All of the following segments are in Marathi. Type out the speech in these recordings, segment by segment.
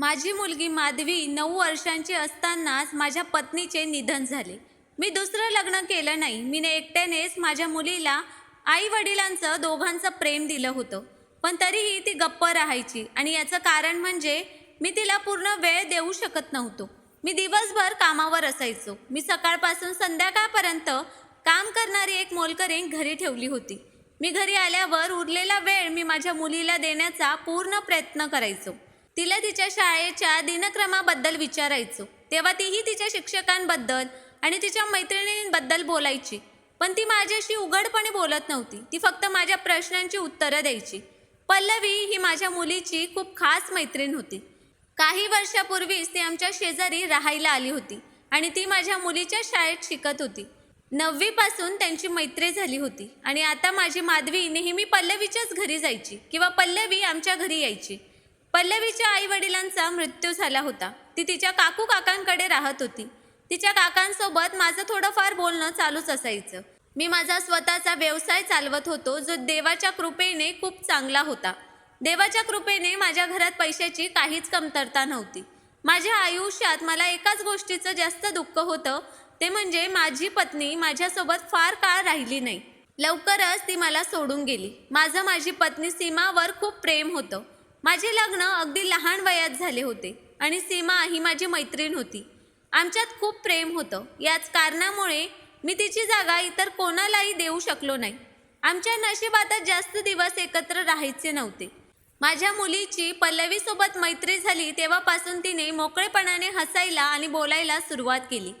माझी मुलगी माधवी नऊ वर्षांची असतानाच माझ्या पत्नीचे निधन झाले. मी दुसरं लग्न केलं नाही. मी एकट्यानेच माझ्या मुलीला आई वडिलांचं दोघांचं प्रेम दिलं होतं. पण तरीही ती गप्प राहायची आणि याचं कारण म्हणजे मी तिला पूर्ण वेळ देऊ शकत नव्हतो. मी दिवसभर कामावर असायचो. मी सकाळपासून संध्याकाळपर्यंत काम करणारी एक मोलकरीण घरी ठेवली होती. मी घरी आल्यावर उरलेला वेळ मी माझ्या मुलीला देण्याचा पूर्ण प्रयत्न करायचो. तिला तिच्या शाळेच्या दिनक्रमाबद्दल विचारायचो. तेव्हा तीही तिच्या शिक्षकांबद्दल आणि तिच्या मैत्रिणींबद्दल बोलायची. पण ती माझ्याशी उघडपणे बोलत नव्हती. ती फक्त माझ्या प्रश्नांची उत्तरं द्यायची. पल्लवी ही माझ्या मुलीची खूप खास मैत्रीण होती. काही वर्षापूर्वीच ती आमच्या शेजारी राहायला आली होती आणि ती माझ्या मुलीच्या शाळेत शिकत होती. नववीपासून त्यांची मैत्री झाली होती आणि आता माझी माधवी नेहमी पल्लवीच्याच घरी जायची किंवा पल्लवी आमच्या घरी यायची. पल्लवीच्या आई वडिलांचा मृत्यू झाला होता. ती तिच्या काकू काकांकडे राहत होती. तिच्या काकांसोबत माझं थोडंफार बोलणं चालूच असायचं. मी माझा स्वतःचा व्यवसाय चालवत होतो जो देवाच्या कृपेने खूप चांगला होता. देवाच्या कृपेने माझ्या घरात पैशाची काहीच कमतरता नव्हती. माझ्या आयुष्यात मला एकाच गोष्टीचं जास्त दुःख होतं ते म्हणजे माझी पत्नी माझ्यासोबत फार काळ राहिली नाही. लवकरच ती मला सोडून गेली. माझं माझी पत्नी सीमावर खूप प्रेम होतं. माझे लग्न अगदी लहान वयात झाले होते आणि सीमा ही माझी मैत्रीण होती. आमच्यात खूप प्रेम होतं. याच कारणामुळे मी तिची जागा इतर कोणालाही देऊ शकलो नाही. आमच्या नशिबातच जास्त दिवस एकत्र राहायचे नव्हते. माझ्या मुलीची पल्लवीसोबत मैत्री झाली तेव्हापासून तिने मोकळेपणाने हसायला आणि बोलायला सुरुवात केली.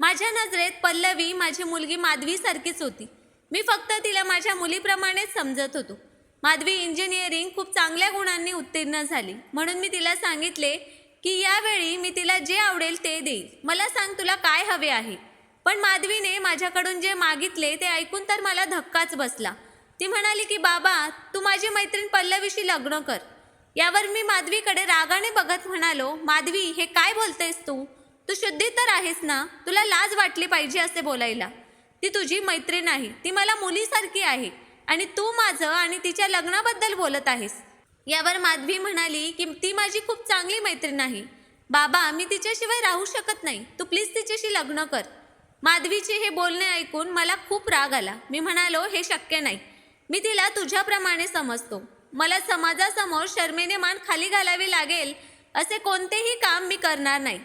माझ्या नजरेत पल्लवी माझी मुलगी माधवीसारखीच होती. मी फक्त तिला माझ्या मुलीप्रमाणेच समजत होतो. माधवी इंजिनिअरिंग खूप चांगल्या गुणांनी उत्तीर्ण झाली. म्हणून मी तिला सांगितले की यावेळी मी तिला जे आवडेल ते देईल मला सांग तुला काय हवे आहे. पण माधवीने माझ्याकडून जे मागितले ते ऐकून तर मला धक्काच बसला. ती म्हणाली की बाबा तू माझी मैत्रीण पल्लवीशी लग्न कर. यावर मी माधवीकडे रागाने बघत म्हणालो माधवी हे काय बोलतेस तू? तू शुद्धी तर आहेस ना? तुला लाज वाटली पाहिजे असे बोलायला. ती तुझी मैत्रीण आहे. ती मला मुलीसारखी आहे. आणि तू माझं आणि तिच्या लग्नाबद्दल बोलत आहेस. यावर माधवी म्हणाली की ती माझी खूप चांगली मैत्रीण आहे. बाबा मी तिच्याशिवाय राहू शकत नाही. तू प्लीज तिच्याशी लग्न कर. माधवीचे हे बोलणे ऐकून मला खूप राग आला. मी म्हणालो हे शक्य नाही. मी तिला तुझ्याप्रमाणे समजतो. मला समाजासमोर शर्मेने मान खाली घालावी लागेल असे कोणतेही काम मी करणार नाही.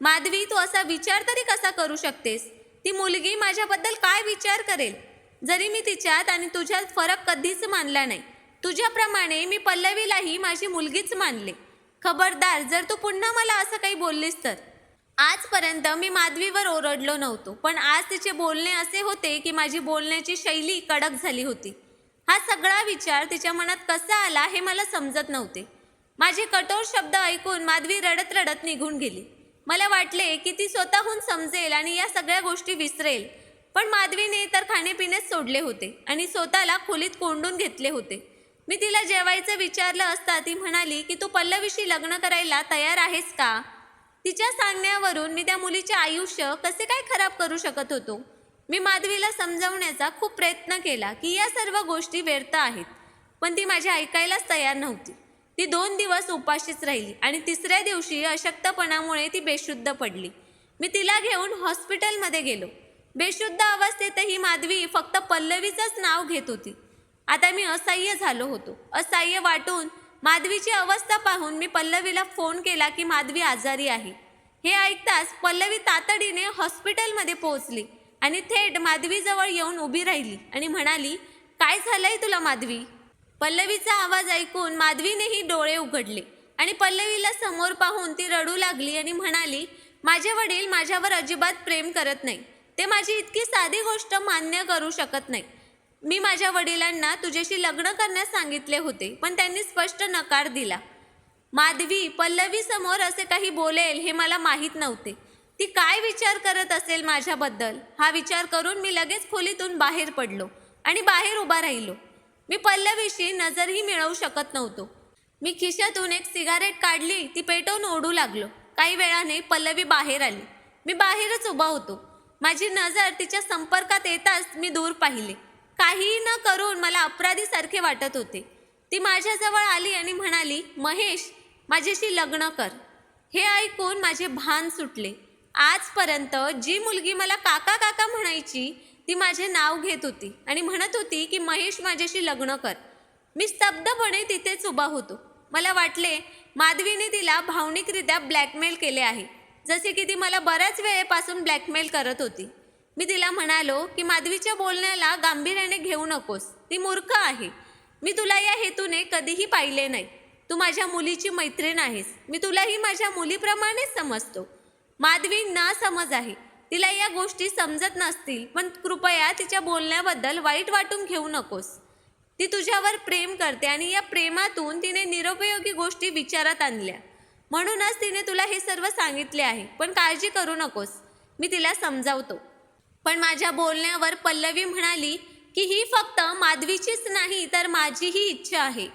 माधवी तू असा विचार तरी कसा करू शकतेस? ती मुलगी माझ्याबद्दल काय विचार करेल? जरी मी तिच्यात आणि तुझ्यात फरक कधीच मानला नाही. तुझ्याप्रमाणे मी पल्लवीलाही माझी मुलगीच मानले. खबरदार जर तू पुन्हा मला असं काही बोललीस तर. आजपर्यंत मी माधवीवर ओरडलो नव्हतो पण आज तिचे बोलणे असे होते की माझी बोलण्याची शैली कडक झाली होती. हा सगळा विचार तिच्या मनात कसा आला हे मला समजत नव्हते. माझे कठोर शब्द ऐकून माधवी रडत रडत निघून गेली. मला वाटले की ती स्वतःहून समजेल आणि या सगळ्या गोष्टी विसरेल. पण माधवीने तर खाणेपिणेच सोडले होते आणि स्वतःला खोलीत कोंडून घेतले होते. मी तिला जेवायचं विचारलं असता ती म्हणाली की तू पल्लवीशी लग्न करायला तयार आहेस का? तिच्या सांगण्यावरून मी त्या मुलीचे आयुष्य कसे काय खराब करू शकत होतो? मी माधवीला समजावण्याचा खूप प्रयत्न केला की या सर्व गोष्टी व्यर्थ आहेत पण ती माझ्या ऐकायलाच तयार नव्हती. ती दोन दिवस उपाशीच राहिली आणि तिसऱ्या दिवशी अशक्तपणामुळे ती बेशुद्ध पडली. मी तिला घेऊन हॉस्पिटलमध्ये गेलो. बेशुद्ध अवस्थेतही माधवी फक्त पल्लवीचंच नाव घेत होती. आता मी असह्य झालो होतो. असह्य वाटून माधवीची अवस्था पाहून मी पल्लवीला फोन केला की माधवी आजारी आहे. हे ऐकताच पल्लवी तातडीने हॉस्पिटलमध्ये पोहोचली आणि थेट माधवीजवळ येऊन उभी राहिली आणि म्हणाली काय झालंय तुला माधवी? पल्लवीचा आवाज ऐकून माधवीनेही डोळे उघडले आणि पल्लवीला समोर पाहून ती रडू लागली आणि म्हणाली माझे वडील माझ्यावर अजिबात प्रेम करत नाही. ते माझी इतकी साधी गोष्ट मान्य करू शकत नाही. मी माझ्या वडिलांना तुझ्याशी लग्न करण्यास सांगितले होते पण त्यांनी स्पष्ट नकार दिला. माधवी पल्लवी समोर असे काही बोलेल हे मला माहीत नव्हते. ती काय विचार करत असेल माझ्याबद्दल? हा विचार करून मी लगेच खोलीतून बाहेर पडलो आणि बाहेर उभा राहिलो. मी पल्लवीशी नजरही मिळवू शकत नव्हतो. मी खिशातून एक सिगारेट काढली ती पेटवून ओढू लागलो. काही वेळाने पल्लवी बाहेर आली. मी बाहेरच उभा होतो. माझी नजर तिच्या संपर्कात येताच मी दूर पाहिले. काहीही न करून मला अपराधीसारखे वाटत होते. ती माझ्याजवळ आली आणि म्हणाली महेश माझ्याशी लग्न कर. हे ऐकून माझे भान सुटले. आजपर्यंत जी मुलगी मला काका काका म्हणायची ती माझे नाव घेत होती आणि म्हणत होती की महेश माझ्याशी लग्न कर. मी स्तब्धपणे तिथेच उभा होतो. मला वाटले माधवीने तिला भावनिकरित्या ब्लॅकमेल केले आहे. जसे की ती मला बऱ्याच वेळेपासून ब्लॅकमेल करत होती. मी तिला म्हणालो की माधवीच्या बोलण्याला गांभीर्याने घेऊ नकोस. ती मूर्ख आहे. मी तुला या हेतूने कधीही पाहिले नाही. तू माझ्या मुलीची मैत्रीण आहेस. मी तुलाही माझ्या मुलीप्रमाणेच समजतो. माधवी ना समज आहे. तिला या गोष्टी समजत नसतील पण कृपया तिच्या बोलण्याबद्दल वाईट वाटून घेऊ नकोस. ती तुझ्यावर प्रेम करते आणि या प्रेमातून तिने निरुपयोगी गोष्टी विचारात आणल्या. म्हणूनच तिने तुला हे सर्व सांगितले आहे. पण काळजी करू नकोस. मी तिला समजावतो. पण माझ्या बोलण्यावर पल्लवी म्हणाली की ही फक्त माधवीचीच नाही तर माझीही इच्छा आहे.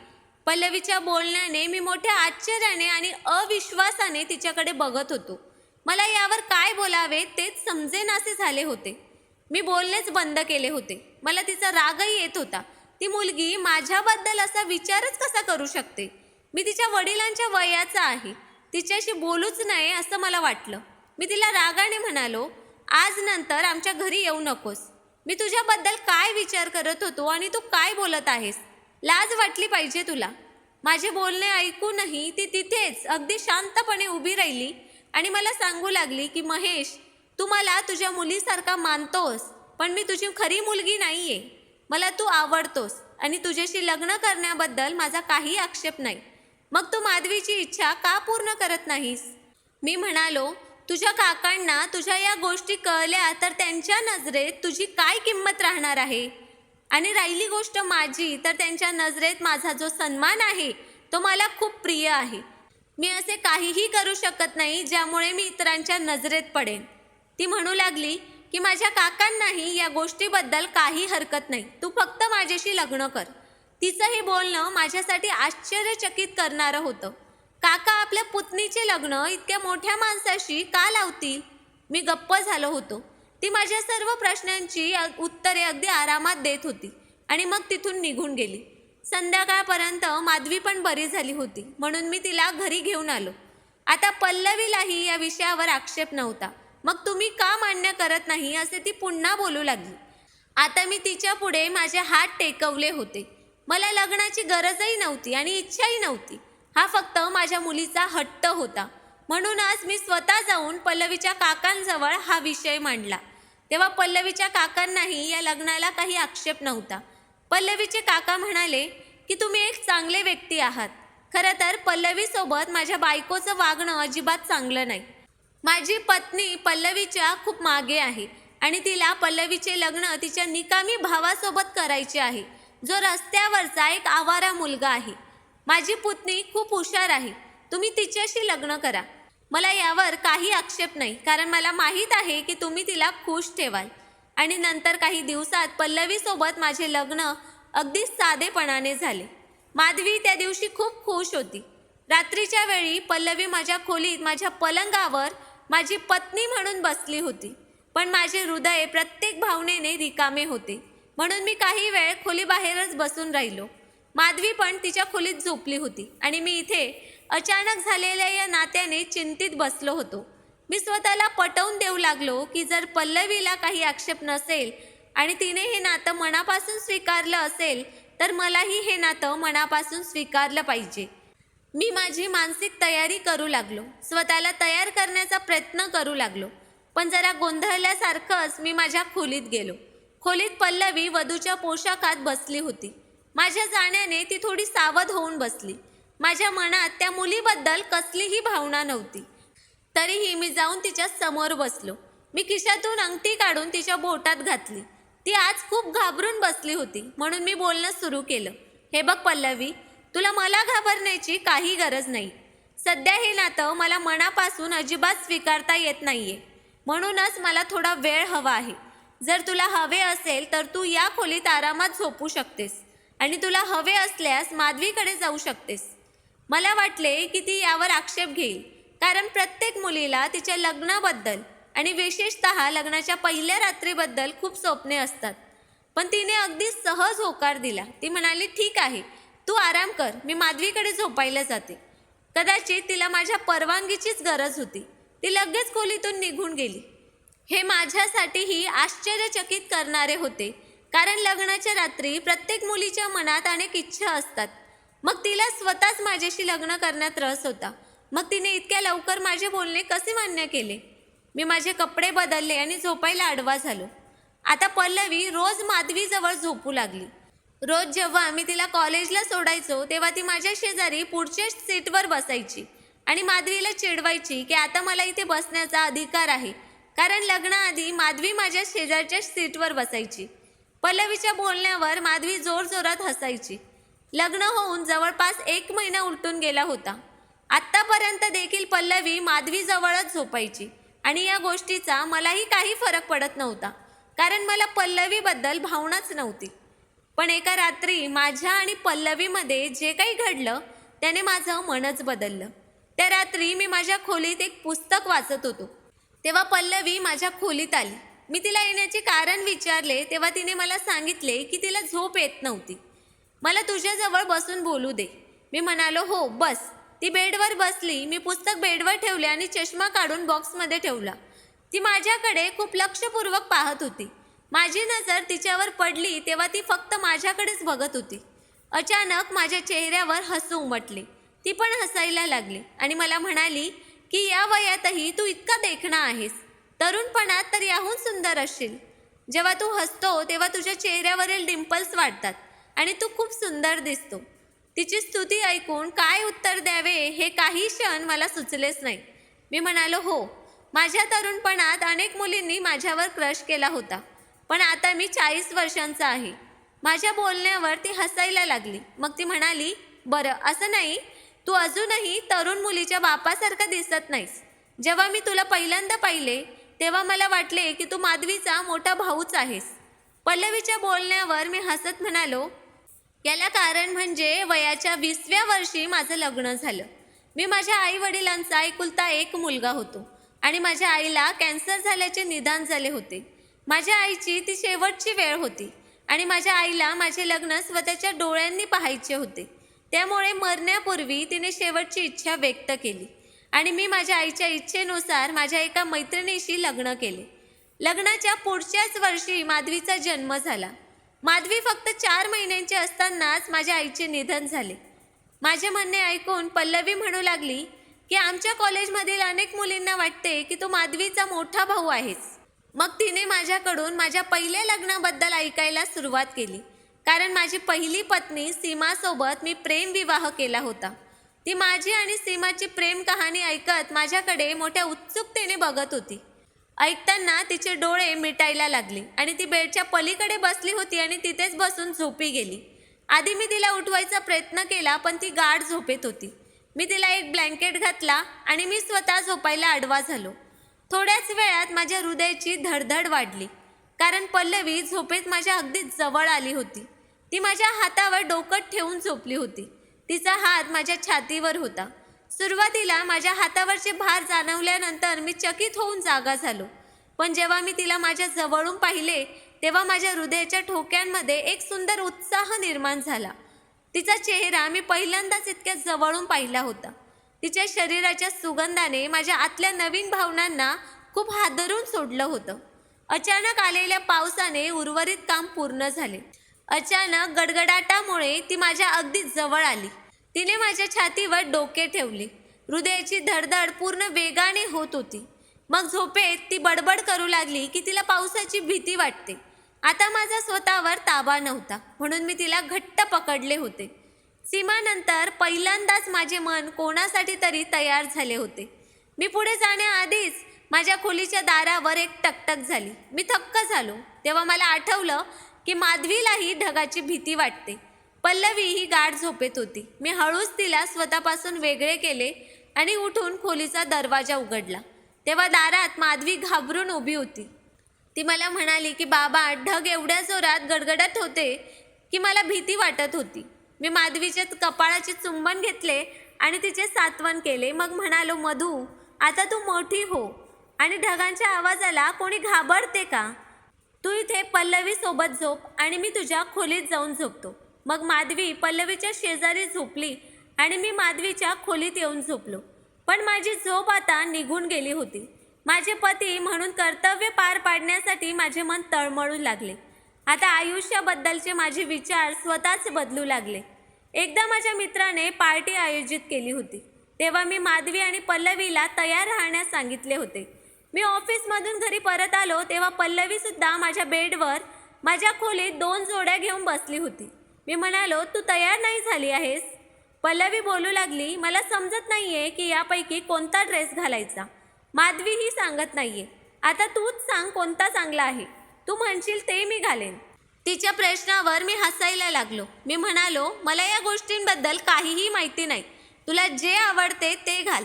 पल्लवीच्या बोलण्याने मी मोठ्या आश्चर्याने आणि अविश्वासाने तिच्याकडे बघत होतो. मला यावर काय बोलावे तेच समजेनासे झाले होते. मी बोलणेच बंद केले होते. मला तिचा रागही येत होता. ती मुलगी माझ्याबद्दल असा विचारच कसा करू शकते? मी तिच्या वडिलांच्या वयाचा आहे. तिच्याशी बोलूच नये असं मला वाटलं. मी तिला रागाने म्हणालो आज नंतर आमच्या घरी येऊ नकोस. मी तुझ्याबद्दल काय विचार करत होतो आणि तू काय बोलत आहेस? लाज वाटली पाहिजे तुला. माझे बोलणे ऐकूनही ती तिथेच अगदी शांतपणे उभी राहिली आणि मला सांगू लागली की महेश तू मला तुझ्या मुलीसारखा मानतोस पण मी तुझी खरी मुलगी नाही आहे मला तू आवडतोस आणि तुझ्याशी लग्न करण्याबद्दल माझा काही आक्षेप नाही. मग तू माधवीची इच्छा का पूर्ण करत नाहीस? मी म्हणालो तुझ्या काकांना तुझ्या या गोष्टी कळल्या तर त्यांच्या नजरेत तुझी काय किंमत राहणार आहे? आणि राहिली गोष्ट माझी तर त्यांच्या नजरेत माझा जो सन्मान आहे तो मला खूप प्रिय आहे. मी असे काहीही करू शकत नाही ज्यामुळे मी इतरांच्या नजरेत पडेन. ती म्हणू लागली की माझ्या काकांनाही या गोष्टीबद्दल काही हरकत नाही. तू फक्त माझ्याशी लग्न कर. तिचं हे बोलणं माझ्यासाठी आश्चर्यचकित करणारं होतं. काका आपल्या पुतणीचे लग्न इतक्या मोठ्या माणसाशी का लावतील मी गप्प झालो होतो. ती माझ्या सर्व प्रश्नांची उत्तरे अगदी आरामात देत होती आणि मग तिथून निघून गेली. संध्याकाळपर्यंत माधवी पण बरी झाली होती म्हणून मी तिला घरी घेऊन आलो. आता पल्लवीलाही या विषयावर आक्षेप नव्हता. मग तुम्ही का मान्य करत नाही असे ती पुन्हा बोलू लागली. आता मी तिच्या पुढे माझे हात टेकवले होते. मला लग्नाची गरजही नव्हती आणि इच्छाही नव्हती. हा फक्त माझ्या मुलीचा हट्ट होता. म्हणूनच मी स्वतः जाऊन पल्लवीच्या काकांजवळ हा विषय मांडला. तेव्हा पल्लवीच्या काकांनाही या लग्नाला काही आक्षेप नव्हता. पल्लवीचे काका म्हणाले की तुम्ही एक चांगले व्यक्ती आहात. खरं तर पल्लवीसोबत माझ्या बायकोचं वागणं अजिबात चांगलं नाही. माझी पत्नी पल्लवीच्या खूप मागे आहे आणि तिला पल्लवीचे लग्न तिच्या निकामी भावासोबत करायचे आहे. जो रस्त्यावरचा एक आवारा मुलगा आहे. माझी पुतणी खूप हुशार आहे. तुम्ही तिच्याशी लग्न करा. मला यावर काही आक्षेप नाही कारण मला माहीत आहे की तुम्ही तिला खुश ठेवाल. आणि नंतर काही दिवसात पल्लवीसोबत माझे लग्न अगदी साधेपणाने झाले. माधवी त्या दिवशी खूप खुश होती. रात्रीच्या वेळी पल्लवी माझ्या खोलीत माझ्या पलंगावर माझी पत्नी म्हणून बसली होती. पण माझे हृदय प्रत्येक भावनेने रिकामे होते. म्हणून मी काही वेळ खोलीबाहेरच बसून राहिलो. माधवी पण तिच्या खोलीत झोपली होती आणि मी इथे अचानक झालेल्या या नात्याने चिंतित बसलो होतो. मी स्वतःला पटवून देऊ लागलो की जर पल्लवीला काही आक्षेप नसेल आणि तिने हे नातं मनापासून स्वीकारलं असेल तर मलाही हे नातं मनापासून स्वीकारलं पाहिजे. मी माझी मानसिक तयारी करू लागलो. स्वतःला तयार करण्याचा प्रयत्न करू लागलो. पण जरा गोंधळल्यासारखंच मी माझ्या खोलीत गेलो. खोलीत पल्लवी वधूच्या पोशाखात बसली होती. माझ्या जाण्याने ती थोडी सावध होऊन बसली. माझ्या मनात त्या मुलीबद्दल कसलीही भावना नव्हती. तरीही मी जाऊन तिच्या समोर बसलो. मी खिशातून अंगठी काढून तिच्या बोटात घातली. ती आज खूप घाबरून बसली होती म्हणून मी बोलणं सुरू केलं. हे बघ पल्लवी तुला मला घाबरण्याची काही गरज नाही. सध्या हे नातं मला मनापासून अजिबात स्वीकारता येत नाहीये. म्हणूनच मला थोडा वेळ हवा आहे. जर तुला हवे असेल तर तू या खोलीत आरामात झोपू शकतेस. आणि तुला हवे असल्यास माधवीकडे जाऊ शकतेस. मला वाटले की ती यावर आक्षेप घेईल कारण प्रत्येक मुलीला तिच्या लग्नाबद्दल आणि विशेषतः लग्नाच्या पहिल्या रात्रीबद्दल खूप स्वप्ने असतात. पण तिने अगदी सहज होकार दिला. ती म्हणाली ठीक आहे तू आराम कर मी माधवीकडे झोपायला जाते. कदाचित तिला माझ्या परवानगीचीच गरज होती. ती लगेच खोलीतून निघून गेली. हे माझ्यासाठीही आश्चर्यचकित करणारे होते. कारण लग्नाच्या रात्री प्रत्येक मुलीच्या मनात अनेक इच्छा असतात. मग तिला स्वतःच माझ्याशी लग्न करण्यात रस होता. मग तिने इतक्या लवकर माझे बोलणे कसे मान्य केले? मी माझे कपडे बदलले आणि झोपायला आडवा झालो. आता पल्लवी रोज माधवीजवळ झोपू लागली. रोज जेव्हा मी तिला कॉलेजला सोडायचो तेव्हा ती माझ्या शेजारी पुढच्या सीटवर बसायची आणि माधवीला चिडवायची की आता मला इथे बसण्याचा अधिकार आहे. कारण लग्नाआधी माधवी माझ्या शेजारच्या सीटवर बसायची. पल्लवीच्या बोलण्यावर माधवी जोरजोरात हसायची. लग्न होऊन जवळपास एक महिना उलटून गेला होता. आत्तापर्यंत देखील पल्लवी माधवीजवळच झोपायची आणि या गोष्टीचा मलाही काही फरक पडत नव्हता. कारण मला पल्लवीबद्दल भावनाच नव्हती. पण एका रात्री माझ्या आणि पल्लवीमध्ये जे काही घडलं त्याने माझं मनच बदललं. त्या रात्री मी माझ्या खोलीत एक पुस्तक वाचत होतो. तेव्हा पल्लवी माझ्या खोलीत आली. मी तिला येण्याचे कारण विचारले तेव्हा तिने मला सांगितले की तिला झोप येत नव्हती. मला तुझ्याजवळ बसून बोलू दे. मी म्हणालो हो बस. ती बेडवर बसली. मी पुस्तक बेडवर ठेवले आणि चष्मा काढून बॉक्समध्ये ठेवला. ती माझ्याकडे खूप लक्षपूर्वक पाहत होती. माझी नजर तिच्यावर पडली तेव्हा ती फक्त माझ्याकडेच बघत होती. अचानक माझ्या चेहऱ्यावर हसू उमटले. ती पण हसायला लागली आणि मला म्हणाली की या वयातही तू इतका देखणा आहेस. तरुणपणात तर याहून सुंदर असशील. जेव्हा तू हसतो तेव्हा तुझ्या चेहऱ्यावरील डिम्पल्स वाढतात आणि तू खूप सुंदर दिसतो. तिची स्तुती ऐकून काय उत्तर द्यावे हे काही क्षण मला सुचलेच नाही. मी म्हणालो हो माझ्या तरुणपणात अनेक मुलींनी माझ्यावर क्रश केला होता पण आता मी चाळीस वर्षांचा आहे. माझ्या बोलण्यावर ती हसायला लागली. मग ती म्हणाली बरं असं नाही. तू अजूनही तरुण मुलीच्या बापासारखा दिसत नाहीस. जेव्हा मी तुला पहिल्यांदा पाहिले तेव्हा मला वाटले की तू माधवीचा मोठा भाऊच आहेस. पल्लवीच्या बोलण्यावर मी हसत म्हणालो याला कारण म्हणजे वयाच्या वीसव्या वर्षी माझं लग्न झालं. मी माझ्या आई वडिलांचा एकुलता एक मुलगा होतो आणि माझ्या आईला कॅन्सर झाल्याचे निदान झाले होते. माझ्या आईची ती शेवटची वेळ होती आणि माझ्या आईला माझे लग्न स्वतःच्या डोळ्यांनी पाहायचे होते. त्यामुळे मरण्यापूर्वी तिने शेवटची इच्छा व्यक्त केली. आणि मी माझ्या आईच्या इच्छेनुसार माझ्या एका मैत्रिणीशी लग्न केले. लग्नाच्या पुढच्याच वर्षी माधवीचा जन्म झाला. माधवी फक्त चार महिन्यांची असतानाच माझ्या आईचे निधन झाले. माझे म्हणणे ऐकून पल्लवी म्हणू लागली की आमच्या कॉलेजमधील अनेक मुलींना वाटते की तू माधवीचा मोठा भाऊ आहेस. मग तिने माझ्याकडून माझ्या पहिल्या लग्नाबद्दल ऐकायला सुरुवात केली. कारण माझी पहिली पत्नी सीमासोबत मी प्रेमविवाह केला होता. ती माझी आणि सीमाची प्रेम कहाणी ऐकत माझ्याकडे मोठ्या उत्सुकतेने बघत होती. ऐकताना तिचे डोळे मिटायला लागले आणि ती बेडच्या पलीकडे बसली होती आणि तिथेच बसून झोपी गेली. आधी मी तिला उठवायचा प्रयत्न केला पण ती गाढ झोपेत होती. मी तिला एक ब्लँकेट घातला आणि मी स्वतः झोपायला आडवा झालो. थोड्याच वेळात माझ्या हृदयाची धडधड वाढली कारण पल्लवी झोपेत माझ्या अगदी जवळ आली होती. ती माझ्या हातावर डोकं ठेवून झोपली होती. तिचा हात माझ्या छातीवर होता. सुरुवातीला माझ्या हातावरचे भार जाणवल्यानंतर मी चकित होऊन जागा झालो. पण जेव्हा मी तिला माझ्या जवळून पाहिले तेव्हा माझ्या हृदयाच्या ठोक्यांमध्ये एक सुंदर उत्साह निर्माण झाला. तिचा चेहरा मी पहिल्यांदाच इतक्या जवळून पाहिला होता. तिच्या शरीराच्या सुगंधाने माझ्या आतल्या नवीन भावनांना खूप हादरून सोडलं होतं. अचानक आलेल्या पावसाने उर्वरित काम पूर्ण झाले. अचानक गडगडाटामुळे ती माझ्या अगदी जवळ आली. तिने माझ्या छातीवर डोके ठेवले. हृदयाची धडधड पूर्ण वेगाने होत होती. मग झोपेत ती बडबड करू लागली की तिला पावसाची भीती वाटते. आता माझा स्वतःवर ताबा नव्हता म्हणून मी तिला घट्ट पकडले होते. सीमानंतर पहिल्यांदाच माझे मन कोणासाठी तरी तयार झाले होते. मी पुढे जाण्याआधीच माझ्या खोलीच्या दारावर एक टकटक झाली. मी थक्क झालो. तेव्हा मला आठवलं की माधवीलाही ढगाची भीती वाटते. पल्लवी ही गाढ झोपेत होती. मी हळूच तिला स्वतःपासून वेगळे केले आणि उठून खोलीचा दरवाजा उघडला. तेव्हा दारात माधवी घाबरून उभी होती. ती मला म्हणाली की बाबा ढग एवढ्या जोरात गडगडत होते की मला भीती वाटत होती. मी माधवीच्या कपाळाचे चुंबन घेतले आणि तिचे सात्वन केले. मग म्हणालो मधू आता तू मोठी हो आणि ढगांच्या आवाजाला कोणी घाबरते का? तू इथे पल्लवी सोबत झोप आणि मी तुझ्या खोलीत जाऊन झोपतो. मग माधवी पल्लवीच्या शेजारी झोपली आणि मी माधवीच्या खोलीत येऊन झोपलो. पण माझी झोप आता निघून गेली होती. माझे पती म्हणून कर्तव्य पार पाडण्यासाठी माझे मन तळमळू लागले. आता आयुष्याबद्दलचे माझे विचार स्वतःच बदलू लागले. एकदा माझ्या मित्राने पार्टी आयोजित केली होती. तेव्हा मी माधवी आणि पल्लवीला तयार राहण्यास सांगितले होते. मी ऑफिसमधून घरी परत आलो तेव्हा पल्लवी सुद्धा माझ्या बेडवर माझ्या खोलीत दोन जोड्या घेऊन बसली होती. मी म्हणालो तू तयार नाही झाली आहेस? पल्लवी बोलू लागली मला समजत नाही आहे की यापैकी कोणता ड्रेस घालायचा. माधवीही सांगत नाही आहे आता तूच सांग कोणता चांगला आहे. तू म्हणशील ते मी घालेन. तिच्या प्रश्नावर मी हसायला लागलो. मी म्हणालो मला या गोष्टींबद्दल काहीही माहिती नाही. तुला जे आवडते ते घाल.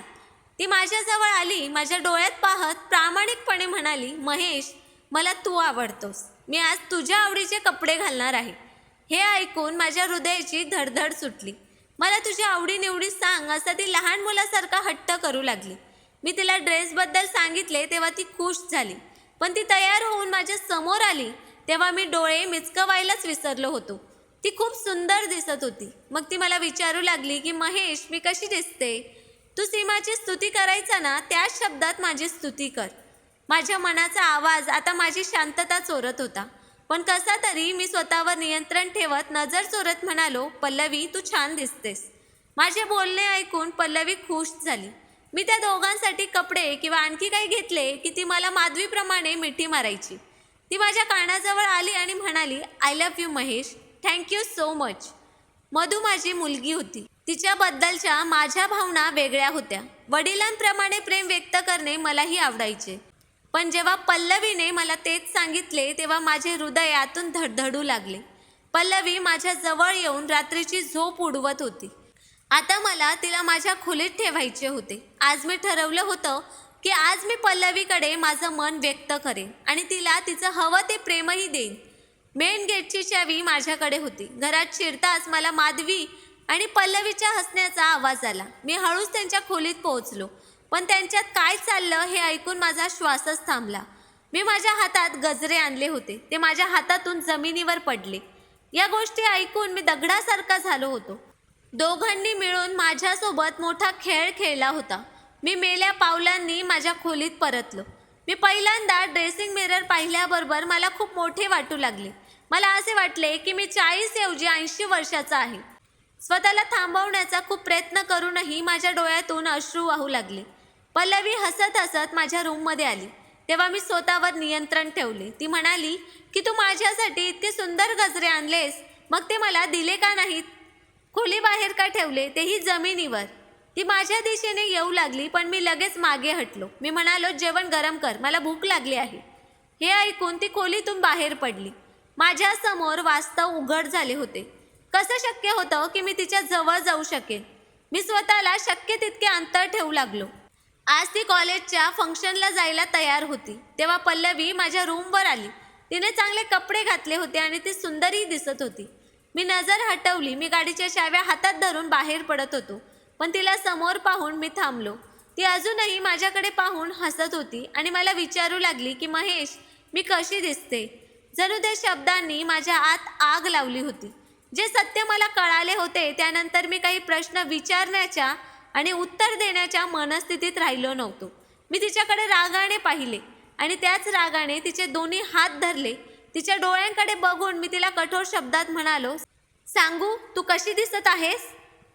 ती माझ्याजवळ आली माझ्या डोळ्यात पाहत प्रामाणिकपणे म्हणाली महेश मला तू आवडतोस. मी आज तुझ्या आवडीचे कपडे घालणार आहे. हे ऐकून माझ्या हृदयाची धडधड सुटली. मला तुझी आवडीनिवडी सांग असं ती लहान मुलासारखा हट्ट करू लागली. मी तिला ड्रेसबद्दल सांगितले तेव्हा ती खुश झाली. पण ती तयार होऊन माझ्यासमोर आली तेव्हा मी डोळे मिचकवायलाच विसरलो होतो. ती खूप सुंदर दिसत होती. मग ती मला विचारू लागली की महेश मी कशी दिसते? तू सीमाची स्तुती करायचा ना त्याच शब्दात माझी स्तुती कर. माझ्या मनाचा आवाज आता माझी शांतता चोरत होता. पण कसा तरी मी स्वतःवर नियंत्रण ठेवत नजर चोरत म्हणालो पल्लवी तू छान दिसतेस. माझे बोलणे ऐकून पल्लवी खुश झाली. मी त्या दोघांसाठी कपडे किंवा आणखी काही घेतले की ती मला माधवीप्रमाणे मिठी मारायची. ती माझ्या कानाजवळ आली आणि म्हणाली I love you Mahesh. Thank you so much. Madhu माझी मुलगी होती. तिच्याबद्दलच्या माझ्या भावना वेगळ्या होत्या. वडिलांप्रमाणे प्रेम व्यक्त करणे मलाही आवडायचे. पण जेव्हा पल्लवीने मला तेच सांगितले तेव्हा माझे हृदय आतून धडधडू लागले. पल्लवी माझ्या जवळ येऊन रात्रीची झोप उडवत होती. आता मला तिला माझ्या खोलीत ठेवायचे होते. आज मी ठरवलं होतं की आज मी पल्लवीकडे माझं मन व्यक्त करेन आणि तिला तिचं हवं ते प्रेमही देईन. मेन गेटची चावी माझ्याकडे होती. घरात शिरताच मला माधवी आणि पल्लवीच्या हसण्याचा आवाज आला. मी हळूच त्यांच्या खोलीत पोहोचलो. पण त्यांच्यात काय चाललं हे ऐकून माझा श्वासच थांबला. मी माझ्या हातात गजरे आणले होते. ते माझ्या हातातून जमिनीवर पडले. या गोष्टी ऐकून मी दगडासारखा झालो होतो. दोघांनी मिळून माझ्यासोबत मोठा खेळ खेळला होता. मी मेल्या पावलांनी माझ्या खोलीत परतलो. मी पहिल्यांदा ड्रेसिंग मिरर पाहिल्याबरोबर मला खूप मोठे वाटू लागले. मला असे वाटले की मी चाळीस ऐवजी ऐंशी वर्षाचा आहे. स्वतःला थांबवण्याचा खूप प्रयत्न करूनही माझ्या डोळ्यातून अश्रू वाहू लागले. पल्लवी हसत हसत माझ्या रूममध्ये आली. तेव्हा मी स्वतःवर नियंत्रण ठेवले. ती म्हणाली की तू माझ्यासाठी इतके सुंदर गजरे आणलेस. मग ते मला दिले का नाहीत? खोली बाहेर का ठेवले? तेही जमिनीवर. ती माझ्या दिशेने येऊ लागली पण मी लगेच मागे हटलो. मी म्हणालो जेवण गरम कर. मला भूक लागली आहे. हे ऐकून ती खोलीतून बाहेर पडली. माझ्यासमोर वास्तव उघड झाले होते. कसं शक्य होतं की मी तिच्या जवळ जाऊ शकेन? मी स्वतःला शक्य तितके अंतर ठेवू लागलो. आज ती कॉलेजच्या फंक्शनला जायला तयार होती. तेव्हा पल्लवी माझ्या रूमवर आली. तिने चांगले कपडे घातले होते आणि ती सुंदरही दिसत होती. मी नजर हटवली. मी गाडीच्या शाव्या हातात धरून बाहेर पडत होतो. पण तिला समोर पाहून मी थांबलो. ती अजूनही माझ्याकडे पाहून हसत होती आणि मला विचारू लागली की महेश मी कशी दिसते? जणू त्या शब्दांनी माझ्या आत आग लावली होती. जे सत्य मला कळाले होते त्यानंतर मी काही प्रश्न विचारण्याच्या आणि उत्तर देण्याच्या मनस्थितीत राहिलो नव्हतो. मी तिच्याकडे रागाने पाहिले आणि त्याच रागाने तिचे दोन्ही हात धरले. तिच्या डोळ्यांकडे बघून मी तिला कठोर शब्दात म्हणालो सांगू तू कशी दिसत आहेस?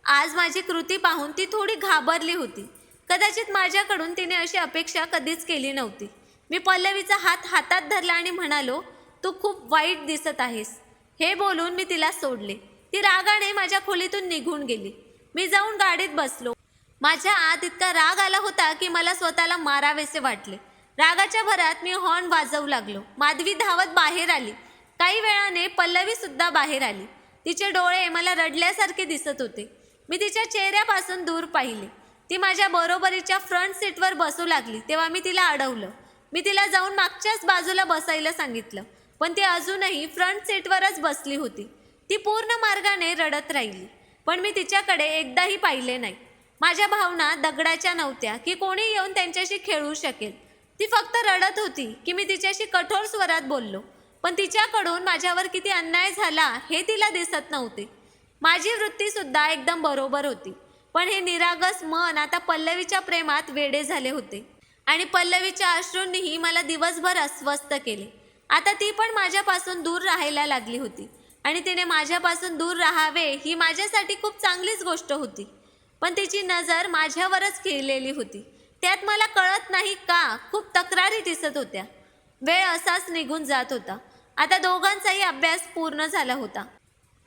आज माझी कृती पाहून ती थोडी घाबरली होती. कदाचित माझ्याकडून तिने अशी अपेक्षा कधीच केली नव्हती. मी पल्लवीचा हात हातात धरला आणि म्हणालो तू खूप वाईट दिसत आहेस. हे बोलून मी तिला सोडले. ती रागाने माझ्या खोलीतून निघून गेली. मी जाऊन गाडीत बसलो. माझ्या आत इतका राग आला होता की मला स्वतःला मारावेसे वाटले. रागाच्या भरात मी हॉर्न वाजवू लागलो. माधवी धावत बाहेर आली. काही वेळाने पल्लवी सुद्धा बाहेर आली. तिचे डोळे मला रडल्यासारखे दिसत होते. मी तिच्या चेहऱ्यापासून दूर पाहिले. ती माझ्या बरोबरीच्या फ्रंट सीटवर बसू लागली तेव्हा मी तिला अडवलं. मी तिला जाऊन मागच्याच बाजूला बसायला सांगितलं. पण ती अजूनही फ्रंट सीटवरच बसली होती. ती पूर्ण मार्गाने रडत राहिली. पण मी तिच्याकडे एकदाही पाहिले नाही. माझ्या भावना दगडाच्या नव्हत्या की कोणी येऊन त्यांच्याशी खेळू शकेल. ती फक्त रडत होती की मी तिच्याशी कठोर स्वरात बोललो. पण तिच्याकडून माझ्यावर किती अन्याय झाला हे तिला दिसत नव्हते. माझी वृत्तीसुद्धा एकदम बरोबर होती. पण हे निरागस मन आता पल्लवीच्या प्रेमात वेडे झाले होते. आणि पल्लवीच्या अश्रूंनीही मला दिवसभर अस्वस्थ केले. आता ती पण माझ्यापासून दूर राहायला लागली होती. आणि तिने माझ्यापासून दूर राहावे ही माझ्यासाठी खूप चांगलीच गोष्ट होती. पण तिची नजर माझ्यावरच खिळलेली होती. त्यात मला कळत नाही का खूप तक्रारी दिसत होत्या. वेळ असाच निघून जात होता. आता दोघांचाही अभ्यास पूर्ण झाला होता.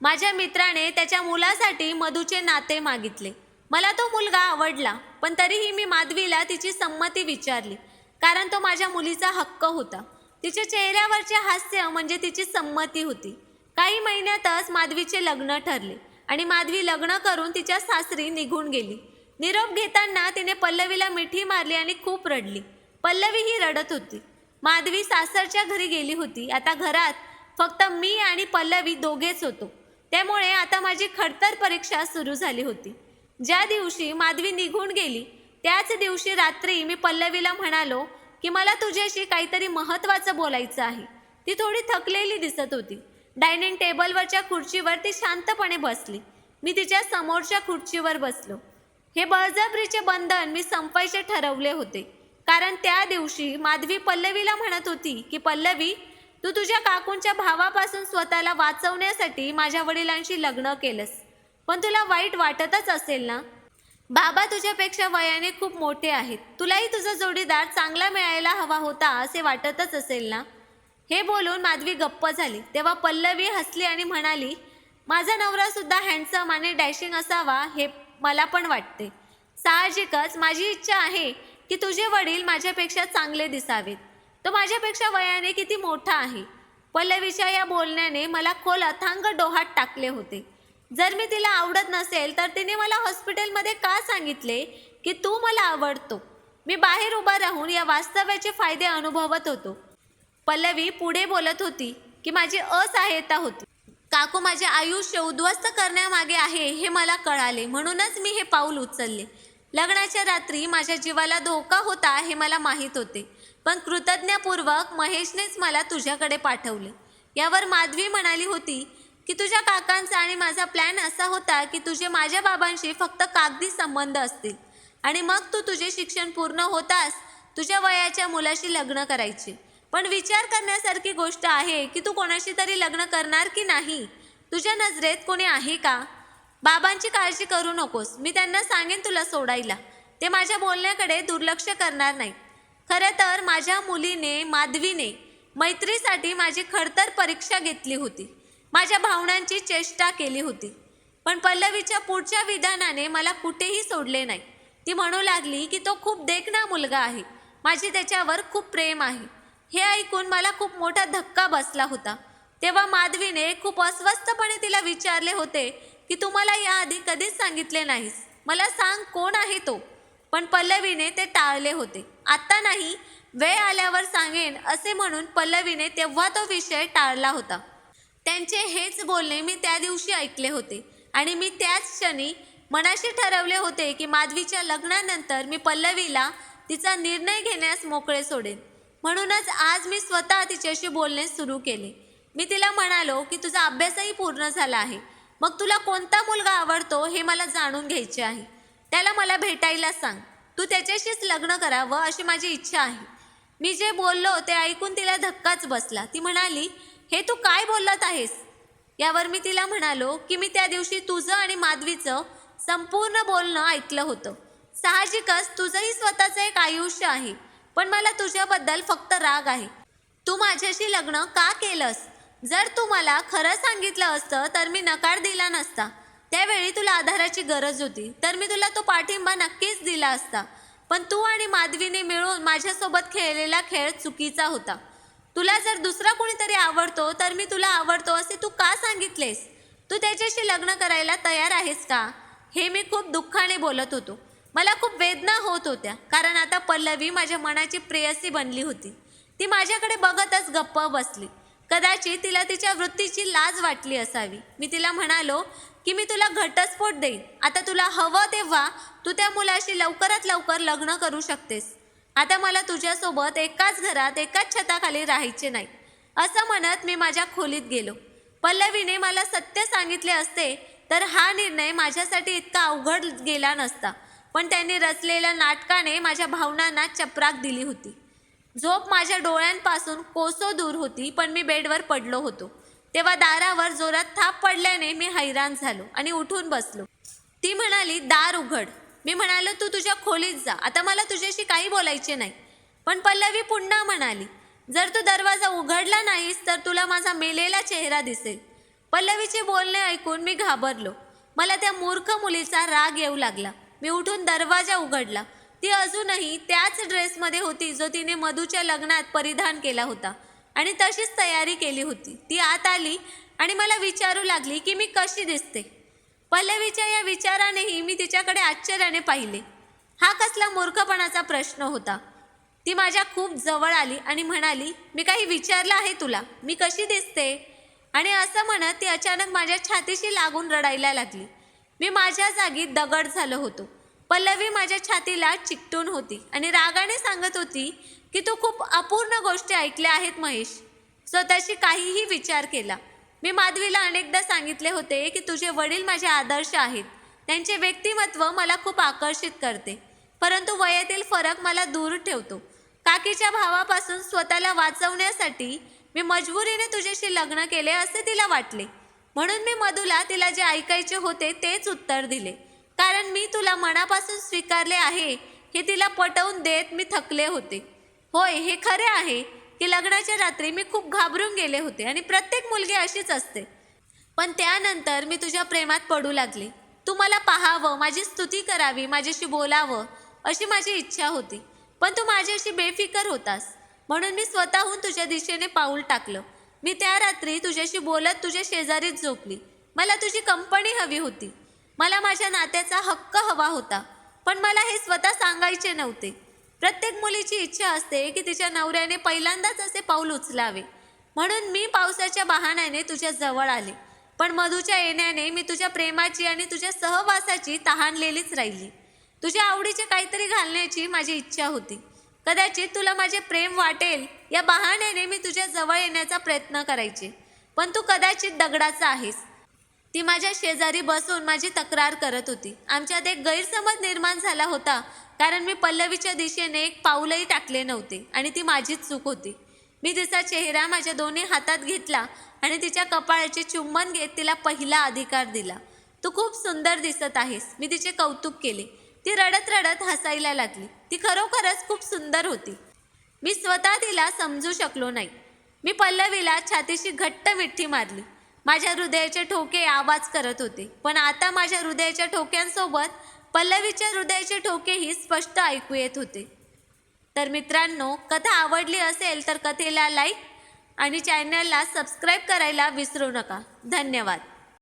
माझ्या मित्राने त्याच्या मुलासाठी मधूचे नाते मागितले. मला तो मुलगा आवडला पण तरीही मी माधवीला तिची संमती विचारली कारण तो माझ्या मुलीचा हक्क होता. तिच्या चेहऱ्यावरचे हास्य म्हणजे तिची संमती होती. काही महिन्यातच माधवीचे लग्न ठरले आणि माधवी लग्न करून तिच्या सासरी निघून गेली. निरोप घेताना तिने पल्लवीला मिठी मारली आणि खूप रडली. पल्लवी ही रडत होती. माधवी सासरच्या घरी गेली होती. आता घरात फक्त मी आणि पल्लवी दोघेच होतो. त्यामुळे आता माझी खडतर परीक्षा सुरू झाली होती. ज्या दिवशी माधवी निघून गेली त्याच दिवशी रात्री मी पल्लवीला म्हणालो की मला तुझ्याशी काहीतरी महत्त्वाचं बोलायचं आहे. ती थोडी थकलेली दिसत होती. डायनिंग टेबलवरच्या खुर्चीवर ती शांतपणे बसली. मी तिच्या समोरच्या खुर्चीवर बसलो. हे बळजबरीचे बंधन मी संपायचे ठरवले होते. कारण त्या दिवशी माधवी पल्लवीला म्हणत होती की पल्लवी तू तुझ्या काकूंच्या भावापासून स्वतःला वाचवण्यासाठी माझ्या वडिलांशी लग्न केलंस. पण तुला वाईट वाटतच असेल ना? बाबा तुझ्यापेक्षा वयाने खूप मोठे आहेत. तुलाही तुझा जोडीदार चांगला मिळायला हवा होता असे वाटतच असेल ना? हे बोलून माधवी गप्प झाली. तेव्हा पल्लवी हसली आणि म्हणाली माझा नवरासुद्धा हँडसम आणि डॅशिंग असावा हे मला पण वाटते. साहजिकच माझी इच्छा आहे की तुझे वडील माझ्यापेक्षा चांगले दिसावेत. तो माझ्यापेक्षा वयाने किती मोठा आहे. पल्लवीच्या या बोलण्याने मला खोल अथांग डोहात टाकले होते. जर मी तिला आवडत नसेल तर तिने मला हॉस्पिटलमध्ये का सांगितले की तू मला आवडतो? मी बाहेर उभा राहून या वास्तव्याचे फायदे अनुभवत होतो. पल्लवी पुढे बोलत होती की माझी असहायता होती. काकू माझे आयुष्य उद्ध्वस्त करण्यामागे आहे हे मला कळाले म्हणूनच मी हे पाऊल उचलले. लग्नाच्या रात्री माझ्या जीवाला धोका होता हे मला माहीत होते पण कृतज्ञपूर्वक महेशनेच मला तुझ्याकडे पाठवले. यावर माधवी म्हणाली होती की तुझ्या काकांचा आणि माझा प्लॅन असा होता की तुझे माझ्या बाबांशी फक्त कागदी संबंध असतील. आणि मग तू तुझे शिक्षण पूर्ण होतास तुझ्या वयाच्या मुलाशी लग्न करायचे. पण विचार करण्यासारखी गोष्ट आहे की तू कोणाशी तरी लग्न करणार की नाही? तुझ्या नजरेत कोणी आहे का? बाबांची काळजी करू नकोस. मी त्यांना सांगेन तुला सोडायला. ते माझ्या बोलण्याकडे दुर्लक्ष करणार नाही खरं तर माझ्या मुलीने माधवीने मैत्रीसाठी माझी खडतर परीक्षा घेतली होती. माझ्या भावनांची चेष्टा केली होती. पण पल्लवीच्या पुढच्या विधानाने मला कुठेही सोडले नाही. ती म्हणू लागली की तो खूप देखणा मुलगा आहे. माझी त्याच्यावर खूप प्रेम आहे. हे ऐकून मला खूप मोठा धक्का बसला होता. तेव्हा माधवीने खूप अस्वस्थपणे तिला विचारले होते की तू मला याआधी कधीच सांगितले नाहीस. मला सांग कोण आहे तो? पण पल्लवीने ते टाळले होते. आत्ता नाही वेळ आल्यावर सांगेन असे म्हणून पल्लवीने तेव्हा तो विषय टाळला होता. त्यांचे हेच बोलणे मी त्या दिवशी ऐकले होते. आणि मी त्याच क्षणी मनाशी ठरवले होते की माधवीच्या लग्नानंतर मी पल्लवीला तिचा निर्णय घेण्यास मोकळे सोडेन. म्हणूनच आज मी स्वतः तिच्याशी बोलणे सुरू केले. मी तिला म्हणालो की तुझा अभ्यासही पूर्ण झाला आहे. मग तुला कोणता मुलगा आवडतो हे मला जाणून घ्यायचे आहे. त्याला मला भेटायला सांग. तू त्याच्याशीच लग्न करावं अशी माझी इच्छा आहे. मी जे बोललो ते ऐकून तिला धक्काच बसला. ती म्हणाली हे तू काय बोलत आहेस? यावर मी तिला म्हणालो की मी त्या दिवशी तुझं आणि माधवीचं संपूर्ण बोलणं ऐकलं होतं. साहजिकच तुझंही स्वतःचं एक आयुष्य आहे पण मला तुझ्याबद्दल फक्त राग आहे. तू माझ्याशी लग्न का केलंस? जर तू मला खरं सांगितलं असतं तर मी नकार दिला नसता. त्यावेळी तुला आधाराची गरज होती तर मी तुला तो पाठिंबा नक्कीच दिला असता. पण तू आणि माधवीने मिळून माझ्यासोबत खेळलेला खेळ चुकीचा होता. तुला जर दुसरा कोणीतरी आवडतो तर मी तुला आवडतो असे तू का सांगितलेस? तू त्याच्याशी लग्न करायला तयार आहेस का? हे मी खूप दुःखाने बोलत होतो. मला खूप वेदना होत होत्या कारण आता पल्लवी माझ्या मनाची प्रेयसी बनली होती. ती माझ्याकडे बघतच गप्प बसली. कदाचित तिला तिच्या वृत्तीची लाज वाटली असावी. मी तिला म्हणालो की मी तुला घटस्फोट देईन. आता तुला हवं तेव्हा तू त्या मुलाशी लवकरात लवकर लग्न करू शकतेस. आता मला तुझ्यासोबत एकाच घरात एकाच छताखाली राहायचे नाही. असं म्हणत मी माझ्या खोलीत गेलो. पल्लवीने मला सत्य सांगितले असते तर हा निर्णय माझ्यासाठी इतका अवघड गेला नसता. पण त्यांनी रचलेल्या नाटकाने माझ्या भावनांना चपराक दिली होती. झोप माझ्या डोळ्यांपासून कोसो दूर होती पण मी बेडवर पडलो होतो. तेव्हा दारावर जोरात थाप पडल्याने मी हैराण झालो आणि उठून बसलो. ती म्हणाली दार उघड. मी म्हणालो तू तुझ्या खोलीत जा. आता मला तुझ्याशी काही बोलायचे नाही. पण पल्लवी पुन्हा म्हणाली जर तू दरवाजा उघडला नाहीस तर तुला माझा मेलेला चेहरा दिसेल. पल्लवीचे बोलणे ऐकून मी घाबरलो. मला त्या मूर्ख मुलीचा राग येऊ लागला. मी उठून दरवाजा उघडला. ती अजूनही त्याच ड्रेसमध्ये होती जो तिने मधूच्या लग्नात परिधान केला होता. आणि तशीच तयारी केली होती. ती आत आली आणि मला विचारू लागली की मी कशी दिसते? पल्लवीच्या या विचारानेही मी तिच्याकडे आश्चर्याने पाहिले. हा कसला मूर्खपणाचा प्रश्न होता. ती माझ्या खूप जवळ आली आणि म्हणाली मी काही विचारलं आहे तुला. मी कशी दिसते? आणि असं म्हणत ती अचानक माझ्या छातीशी लागून रडायला लागली. मी माझ्या जागी दगड झालो होतो. पल्लवी माझ्या छातीला चिकटून होती आणि रागाने सांगत होती की तू खूप अपूर्ण गोष्टी ऐकल्या आहेत महेश. स्वतःशी काहीही विचार केला. मी माधवीला अनेकदा सांगितले होते की तुझे वडील माझे आदर्श आहेत. त्यांचे व्यक्तिमत्व मला खूप आकर्षित करते. परंतु वयातील फरक मला दूर ठेवतो. काकीच्या भावापासून स्वतःला वाचवण्यासाठी मी मजबुरीने तुझ्याशी लग्न केले असे तिला वाटले. म्हणून मी मधुला तिला जे ऐकायचे होते तेच उत्तर दिले. कारण मी तुला मनापासून स्वीकारले आहे हे तिला पटवून देत मी थकले होते. होय हे खरे आहे. की लग्नाच्या रात्री मी खूप घाबरून गेले होते आणि प्रत्येक मुलगी अशीच असते. पण त्यानंतर मी तुझ्या प्रेमात पडू लागले. तू मला पाहावं माझी स्तुती करावी माझ्याशी बोलावं अशी माझी इच्छा होती. पण तू माझ्याशी बेफिकर होतास. म्हणून मी स्वतःहून तुझ्या दिशेने पाऊल टाकलं. मी त्या रात्री तुझ्याशी बोलत तुझ्या शेजारीच झोपली. मला तुझी कंपनी हवी होती. मला माझ्या नात्याचा हक्क हवा होता. पण मला हे स्वतः सांगायचे नव्हते. प्रत्येक मुलीची इच्छा असते की तिच्या नवऱ्याने पहिल्यांदाच असे पाऊल उचलावे. म्हणून मी पावसाच्या बहाण्याने तुझ्या जवळ आले. पण मधूच्या येण्याने मी तुझ्या प्रेमाची आणि तुझ्या सहवासाची तहानलेलीच राहिली. तुझ्या आवडीचे काहीतरी घालण्याची माझी इच्छा होती. कदाचित तुला माझे प्रेम वाटेल या बहाण्याने मी तुझ्या जवळ येण्याचा प्रयत्न करायचे. पण तू कदाचित दगडाचा आहेस. ती माझ्या शेजारी बसून माझी तक्रार करत होती. आमच्यात एक गैरसमज निर्माण झाला होता. कारण मी पल्लवीच्या दिशेने एक पाऊलही टाकले नव्हते आणि ती माझीच चूक होती. मी तिचा चेहरा माझ्या दोन्ही हातात घेतला आणि तिच्या कपाळाचे चुंबन घेत तिला पहिला अधिकार दिला. तू खूप सुंदर दिसत आहेस. मी तिचे कौतुक केले. ती रडत रडत हसायला लागली. ती खरोखरच खूप सुंदर होती. मी स्वतः तिला समजू शकलो नाही. मी पल्लवीला छातीशी घट्ट मिठी मारली. माझ्या हृदयाचे ठोके आवाज करत होते. पण आता माझ्या हृदयाच्या ठोक्यांसोबत पल्लवीच्या हृदयाचे ठोकेही स्पष्ट ऐकू येत होते. तर मित्रांनो कथा आवडली असेल तर कथेला लाईक आणि चॅनलला सबस्क्राईब करायला विसरू नका. धन्यवाद.